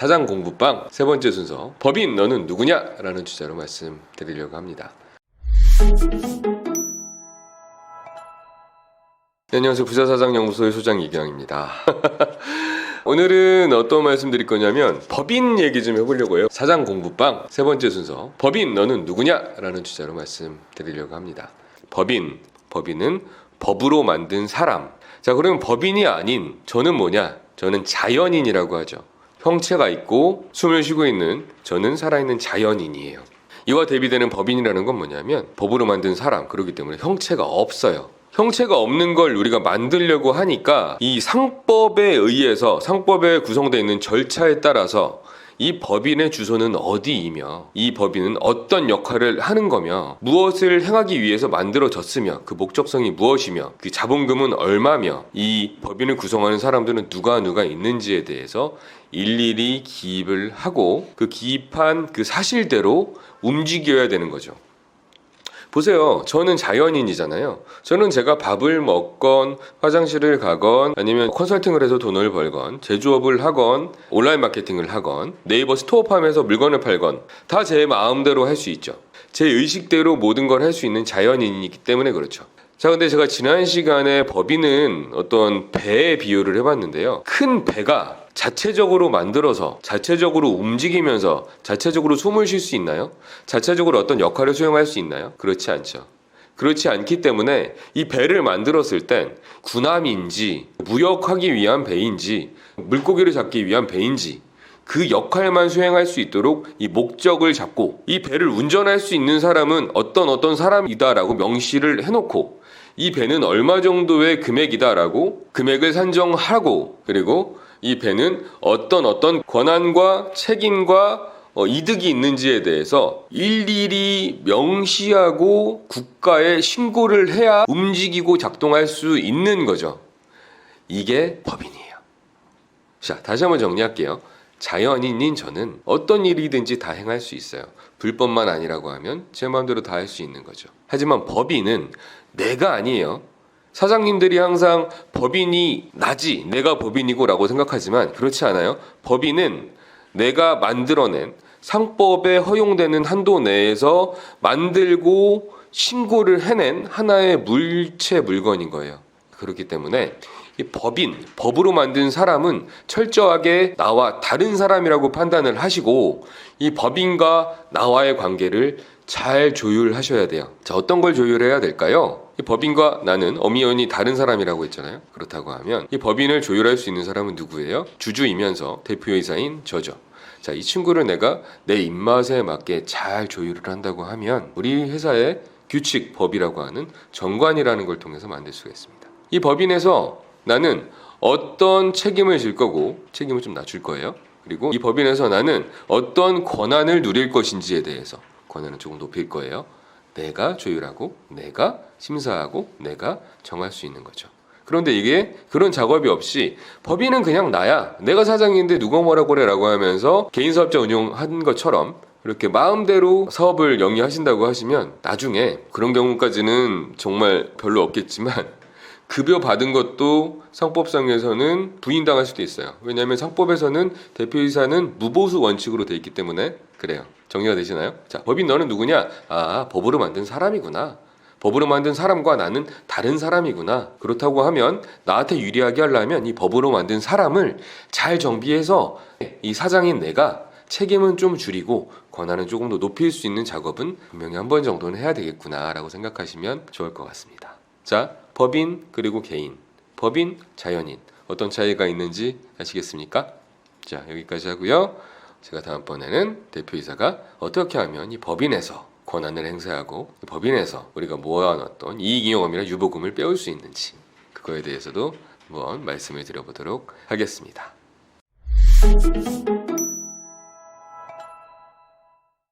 사장 공부방 세 번째 순서 법인 너는 누구냐? 라는 주제로 말씀드리려고 합니다. 네, 안녕하세요. 부자사장연구소의 소장 이경입니다. 오늘은 어떤 말씀 드릴 거냐면 법인 얘기 좀 해보려고 해요. 사장 공부방 세 번째 순서 법인 너는 누구냐? 라는 주제로 말씀드리려고 합니다. 법인, 법인은 법으로 만든 사람. 자, 그러면 법인이 아닌 저는 뭐냐? 저는 자연인이라고 하죠. 형체가 있고 숨을 쉬고 있는 저는 살아있는 자연인이에요. 이와 대비되는 법인이라는 건 뭐냐면 법으로 만든 사람 그렇기 때문에 형체가 없어요. 형체가 없는 걸 우리가 만들려고 하니까 이 상법에 의해서 상법에 구성되어 있는 절차에 따라서 이 법인의 주소는 어디이며 이 법인은 어떤 역할을 하는 거며 무엇을 행하기 위해서 만들어졌으며 그 목적성이 무엇이며 그 자본금은 얼마며 이 법인을 구성하는 사람들은 누가 누가 있는지에 대해서 일일이 기입을 하고 그 기입한 그 사실대로 움직여야 되는 거죠. 보세요. 저는 자연인이잖아요. 저는 제가 밥을 먹건 화장실을 가건 아니면 컨설팅을 해서 돈을 벌건 제조업을 하건 온라인 마케팅을 하건 네이버 스토어팜에서 물건을 팔건 다 제 마음대로 할 수 있죠. 제 의식대로 모든 걸 할 수 있는 자연인이기 때문에 그렇죠. 자, 근데 제가 지난 시간에 법인은 어떤 배의 비유를 해봤는데요. 큰 배가 자체적으로 만들어서 자체적으로 움직이면서 자체적으로 숨을 쉴 수 있나요? 자체적으로 어떤 역할을 수행할 수 있나요? 그렇지 않죠. 그렇지 않기 때문에 이 배를 만들었을 땐 군함인지 무역하기 위한 배인지 물고기를 잡기 위한 배인지 그 역할만 수행할 수 있도록 이 목적을 잡고 이 배를 운전할 수 있는 사람은 어떤 어떤 사람이다라고 명시를 해놓고 이 배는 얼마 정도의 금액이다라고 금액을 산정하고 그리고 이 배는 어떤 어떤 권한과 책임과 어, 이득이 있는지에 대해서 일일이 명시하고 국가에 신고를 해야 움직이고 작동할 수 있는 거죠. 이게 법인이에요. 자, 다시 한번 정리할게요. 자연인인 저는 어떤 일이든지 다 행할 수 있어요. 불법만 아니라고 하면 제 마음대로 다 할 수 있는 거죠. 하지만 법인은 내가 아니에요. 사장님들이 항상 법인이 나지, 내가 법인이고라고 생각하지만 그렇지 않아요. 법인은 내가 만들어낸 상법에 허용되는 한도 내에서 만들고 신고를 해낸 하나의 물체 물건인 거예요. 그렇기 때문에 이 법인, 법으로 만든 사람은 철저하게 나와 다른 사람이라고 판단을 하시고 이 법인과 나와의 관계를 잘 조율하셔야 돼요. 자, 어떤 걸 조율해야 될까요? 이 법인과 나는 엄연히 다른 사람이라고 했잖아요. 그렇다고 하면 이 법인을 조율할 수 있는 사람은 누구예요? 주주이면서 대표이사인 저죠. 자, 이 친구를 내가 내 입맛에 맞게 잘 조율을 한다고 하면 우리 회사의 규칙, 법이라고 하는 정관이라는 걸 통해서 만들 수가 있습니다. 이 법인에서 나는 어떤 책임을 질 거고 책임을 좀 낮출 거예요. 그리고 이 법인에서 나는 어떤 권한을 누릴 것인지에 대해서 권한을 조금 높일 거예요. 내가 조율하고 내가 심사하고 내가 정할 수 있는 거죠. 그런데 이게 그런 작업이 없이 법인은 그냥 나야. 내가 사장인데 누가 뭐라고 그래라고 하면서 개인 사업자 운영한 것처럼 이렇게 마음대로 사업을 영위하신다고 하시면 나중에 그런 경우까지는 정말 별로 없겠지만 급여 받은 것도 상법상에서는 부인당할 수도 있어요. 왜냐하면 상법에서는 대표이사는 무보수 원칙으로 돼 있기 때문에 그래요. 정리가 되시나요? 자, 법인 너는 누구냐? 아, 법으로 만든 사람이구나. 법으로 만든 사람과 나는 다른 사람이구나. 그렇다고 하면 나한테 유리하게 하려면 이 법으로 만든 사람을 잘 정비해서 이 사장인 내가 책임은 좀 줄이고 권한은 조금 더 높일 수 있는 작업은 분명히 한 번 정도는 해야 되겠구나라고 생각하시면 좋을 것 같습니다. 자, 법인 그리고 개인, 법인, 자연인 어떤 차이가 있는지 아시겠습니까? 자, 여기까지 하고요. 제가 다음번에는 대표이사가 어떻게 하면 이 법인에서 권한을 행사하고 이 법인에서 우리가 모아놨던 이익이용험이나 유보금을 빼올 수 있는지 그거에 대해서도 한번 말씀을 드려보도록 하겠습니다.